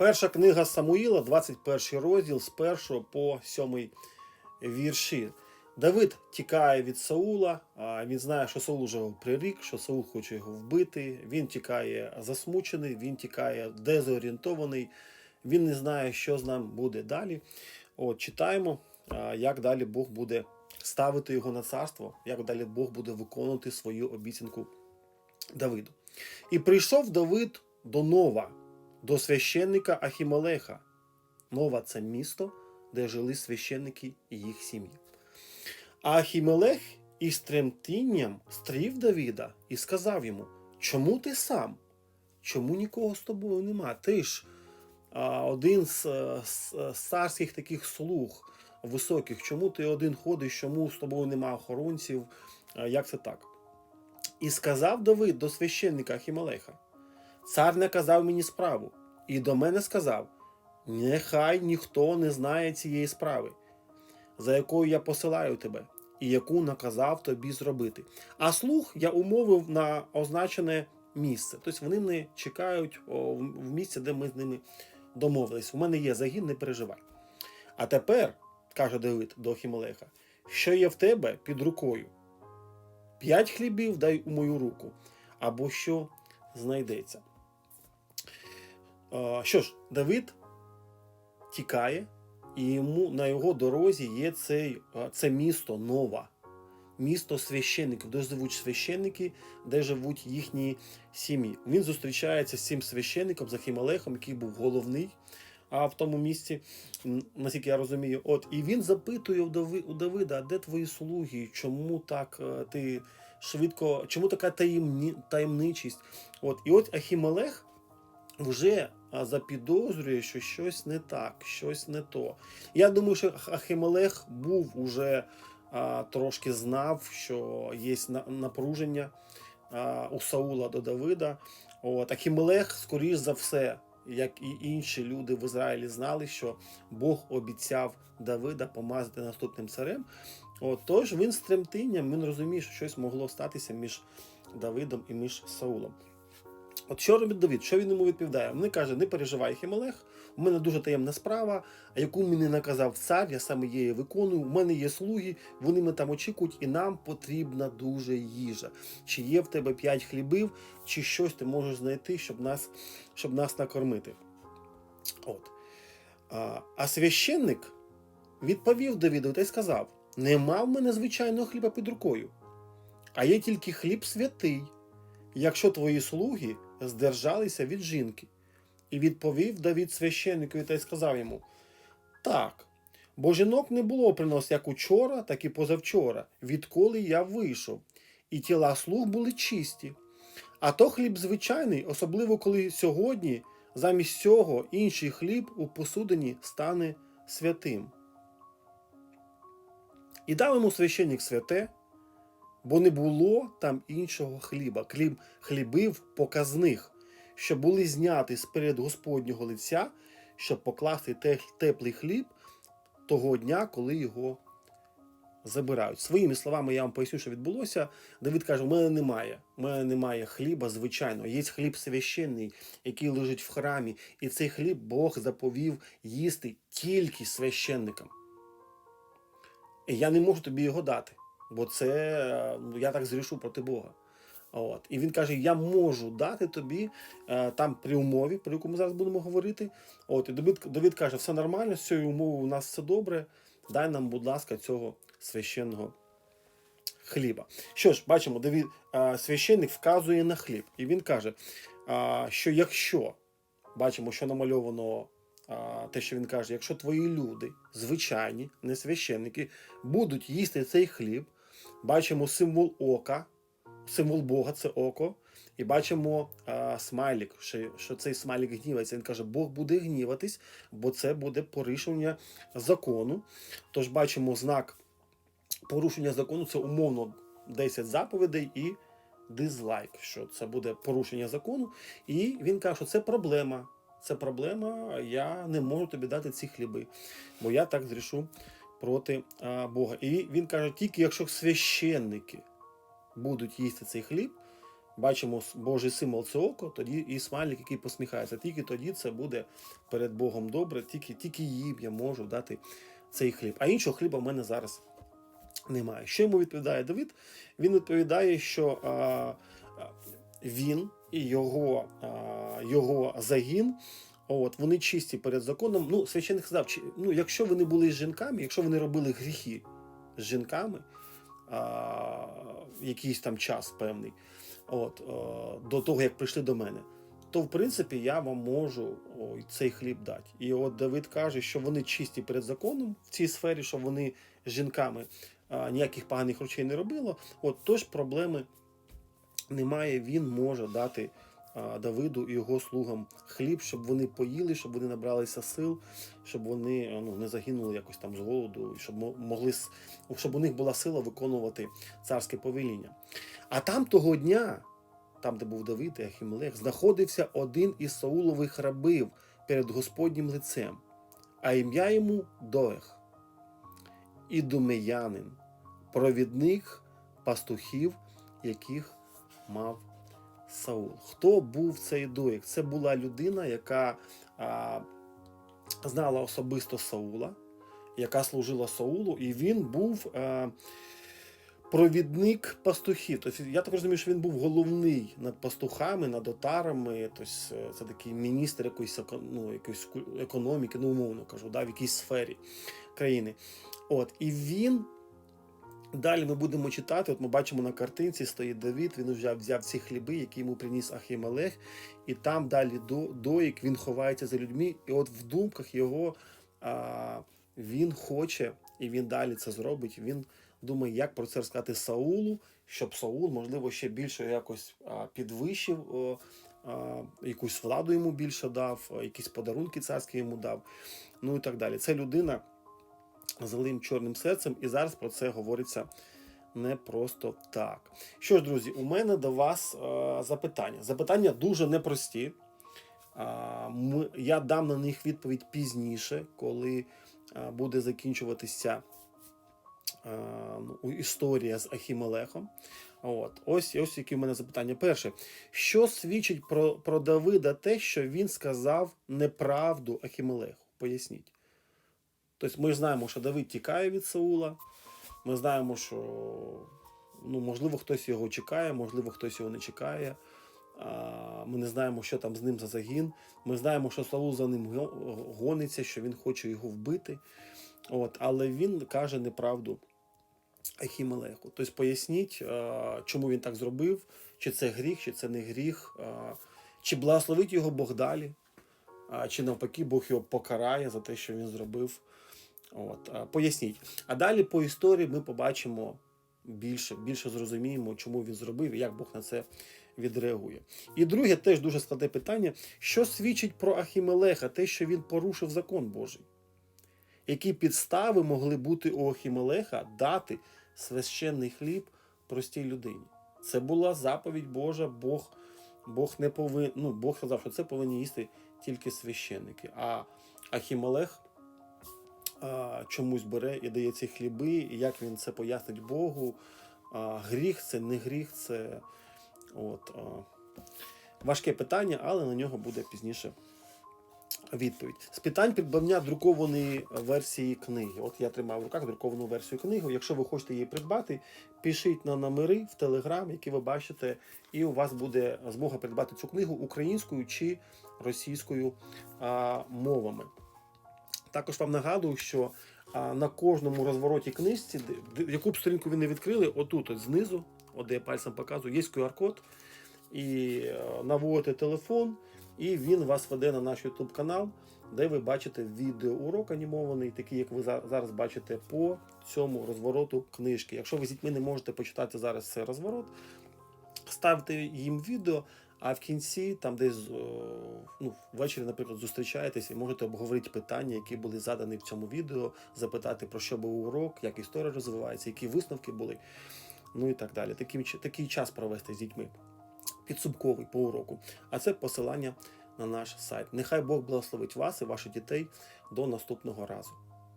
Перша книга Самуїла, 21 розділ з 1 по 7 вірші. Давид тікає від Саула, він знає, що Саул уже прирік, що Саул хоче його вбити. Він тікає засмучений, він тікає дезорієнтований, він не знає, що з ним буде далі. От, читаємо, як далі Бог буде ставити його на царство, як далі Бог буде виконувати свою обіцянку Давиду. І прийшов Давид до Нова, до священника Ахімелеха. Нова це місто, де жили священники і їх сім'ї. А Ахімелех із тремтінням стрів Давіда і сказав йому: Чому ти сам? Чому нікого з тобою нема? Ти ж а, один з, е, з, з царських таких слуг високих. Чому ти один ходиш, чому з тобою нема охоронців? А, Як це так? І сказав Давид до священника Ахімелеха: Цар наказав мені справу, і до мене сказав: Нехай ніхто не знає цієї справи, за якою я посилаю тебе, і яку наказав тобі зробити. А слух я умовив на означене місце. Тобто вони мене чекають в місці, де ми з ними домовились. У мене є загін, не переживай. А тепер, каже Давид до Ахімелеха, що є в тебе під рукою? П'ять хлібів дай у мою руку, або що знайдеться. Що ж, Давид тікає, і йому на його дорозі є цей, це місто Нова, місто священників, де живуть священники, де живуть їхні сім'ї. Він зустрічається з цим священником Захімалехом, який був головний а, в тому місці, наскільки я розумію. От, і він запитує у Давида, де твої слуги? Чому так е, ти швидко, чому така таємні, таємничість? От, і от Ахімелех вже запідозрює, що щось не так, щось не то. Я думаю, що Ах- Ахімелех був уже а, трошки знав, що є напруження а, у Саула до Давида. От, Ахімелех, скоріш за все, як і інші люди в Ізраїлі, знали, що Бог обіцяв Давида помазати наступним царем. От, тож він з тремтинням він розуміє, що щось могло статися між Давидом і між Саулом. От що робить Давид? Що він йому відповідає? Він каже: не переживай, Хімелех, у мене дуже таємна справа, яку мені наказав цар, я саме її виконую. У мене є слуги, вони мене там очікують, і нам потрібна дуже їжа. Чи є в тебе п'ять хлібів, чи щось ти можеш знайти, щоб нас, щоб нас накормити. От. А, а священник відповів Давіду та й сказав: Нема в мене звичайного хліба під рукою, а є тільки хліб святий, якщо твої слуги здержалися від жінки. І відповів Давід священникові та й сказав йому: Так, бо жінок не було при нас як учора, так і позавчора, відколи я вийшов, і тіла слуг були чисті. А то хліб звичайний, особливо коли сьогодні замість цього інший хліб у посудині стане святим. І дав йому священник святе, бо не було там іншого хліба, крім хлібів показних, що були зняті з перед Господнього лиця, щоб покласти теплий хліб того дня, коли його забирають. Своїми словами, я вам поясню, що відбулося. Давид каже: у мене немає. У мене немає хліба, звичайно. Є хліб священний, який лежить в храмі. І цей хліб Бог заповів їсти тільки священникам. І я не можу тобі його дати, бо це е, я так зрішу проти Бога. От. І він каже: Я можу дати тобі е, там при умові, про яку ми зараз будемо говорити. От, і Давид, Давид каже, все нормально, з цією умовою у нас все добре. Дай нам, будь ласка, цього священного хліба. Що ж, бачимо, Давид, е, священник вказує на хліб, і він каже, що якщо бачимо, що намальовано те, що він каже, якщо твої люди, звичайні, не священники, будуть їсти цей хліб, бачимо символ ока, символ Бога це око, і бачимо а, смайлік, що, що цей смайлік гнівається. Він каже, Бог буде гніватись, бо це буде порушення закону. Тож бачимо знак порушення закону, це умовно 10 заповідей і дизлайк, що це буде порушення закону. І він каже, що це проблема. Це проблема, я не можу тобі дати ці хліби, бо я так зрішу проти а, Бога. І він каже, тільки якщо священники будуть їсти цей хліб, бачимо Божий символ це око, тоді і смайлик, який посміхається. Тільки тоді це буде перед Богом добре, тільки, тільки їм я можу дати цей хліб. А іншого хліба в мене зараз немає. Що йому відповідає Давид? Він відповідає, що а, він і його, а, його загін. От, вони чисті перед законом. Ну, священник сказав, ну, якщо вони були з жінками, якщо вони робили гріхи з жінками, а, якийсь там час певний, от, а, до того, як прийшли до мене, то в принципі я вам можу ой, цей хліб дати. І от Давид каже, що вони чисті перед законом в цій сфері, що вони з жінками а, ніяких поганих речей не робило. От тож проблеми немає, він може дати Давиду і його слугам хліб, щоб вони поїли, щоб вони набралися сил, щоб вони ну, не загинули якось там з голоду, щоб могли щоб у них була сила виконувати царське повеління. А там того дня, там, де був Давид і Ахімелех, знаходився один із Саулових рабів перед Господнім лицем, а ім'я йому Доех, ідумеянин, провідник пастухів, яких мав Саул. Хто був цей Доїк? Це була людина, яка а, знала особисто Саула, яка служила Саулу, і він був а, провідник пастухів. Тобто, я так розумію, що він був головний над пастухами, над отарами. Тобто, е, це такий міністр якоїсь, ну, якоїсь економіки, ну умовно кажу, да, в якійсь сфері країни. От, і він Далі ми будемо читати. От ми бачимо на картинці стоїть Давід. Він вже взяв ці хліби, які йому приніс Ахімелех, і там далі до, доїк він ховається за людьми. І от в думках його а, він хоче, і він далі це зробить. Він думає, як про це розказати Саулу, щоб Саул, можливо, ще більше якось а, підвищив. О, якусь владу йому більше дав, якісь подарунки царські йому дав, ну і так далі. Це людина злим чорним серцем, і зараз про це говориться не просто так. Що ж, друзі, у мене до вас е, запитання. Запитання дуже непрості. Ми, я дам на них відповідь пізніше, коли е, буде закінчуватися е, ну, історія з Ахімелехом. От, ось, ось які в мене запитання. Перше, що свідчить про, про Давида те, що він сказав неправду Ахімелеху? Поясніть. Тобто ми знаємо, що Давид тікає від Саула. Ми знаємо, що ну, можливо хтось його чекає, можливо, хтось його не чекає. Ми не знаємо, що там з ним за загін. Ми знаємо, що Саул за ним гониться, що він хоче його вбити. От, але він каже неправду Ахімелеху. Тобто поясніть, чому він так зробив, чи це гріх, чи це не гріх, чи благословить його Бог далі, чи навпаки Бог його покарає за те, що він зробив. От, а, поясніть. А далі по історії ми побачимо більше, більше зрозуміємо, чому він зробив і як Бог на це відреагує. І друге, теж дуже складне питання: що свідчить про Ахімелеха, те, що він порушив закон Божий? Які підстави могли бути у Ахімелеха дати священний хліб простій людині? Це була заповідь Божа, Бог, Бог не повинен, ну, Бог сказав, що це повинні їсти тільки священники. А Ахімелех а, чомусь бере і дає ці хліби, і як він це пояснить Богу. А, гріх це не гріх, це от, а, важке питання, але на нього буде пізніше відповідь. З питань придбання друкованої версії книги. От я тримав в руках друковану версію книги. Якщо ви хочете її придбати, пишіть на номери в Телеграм, які ви бачите, і у вас буде змога придбати цю книгу українською чи російською а, мовами. Також вам нагадую, що на кожному розвороті книжці, яку б сторінку ви не відкрили, отут, от знизу, от де я пальцем показую, є QR-код, і е, наводите телефон, і він вас веде на наш YouTube канал, де ви бачите відеоурок анімований, такий, як ви зараз бачите, по цьому розвороту книжки. Якщо ви з дітьми не можете почитати зараз цей розворот, ставте їм відео, а в кінці, там десь ну, ввечері, наприклад, зустрічаєтесь і можете обговорити питання, які були задані в цьому відео, запитати про що був урок, як історія розвивається, які висновки були, ну і так далі. Такий, такий час провести з дітьми. Підсумковий по уроку. А це посилання на наш сайт. Нехай Бог благословить вас і ваших дітей до наступного разу.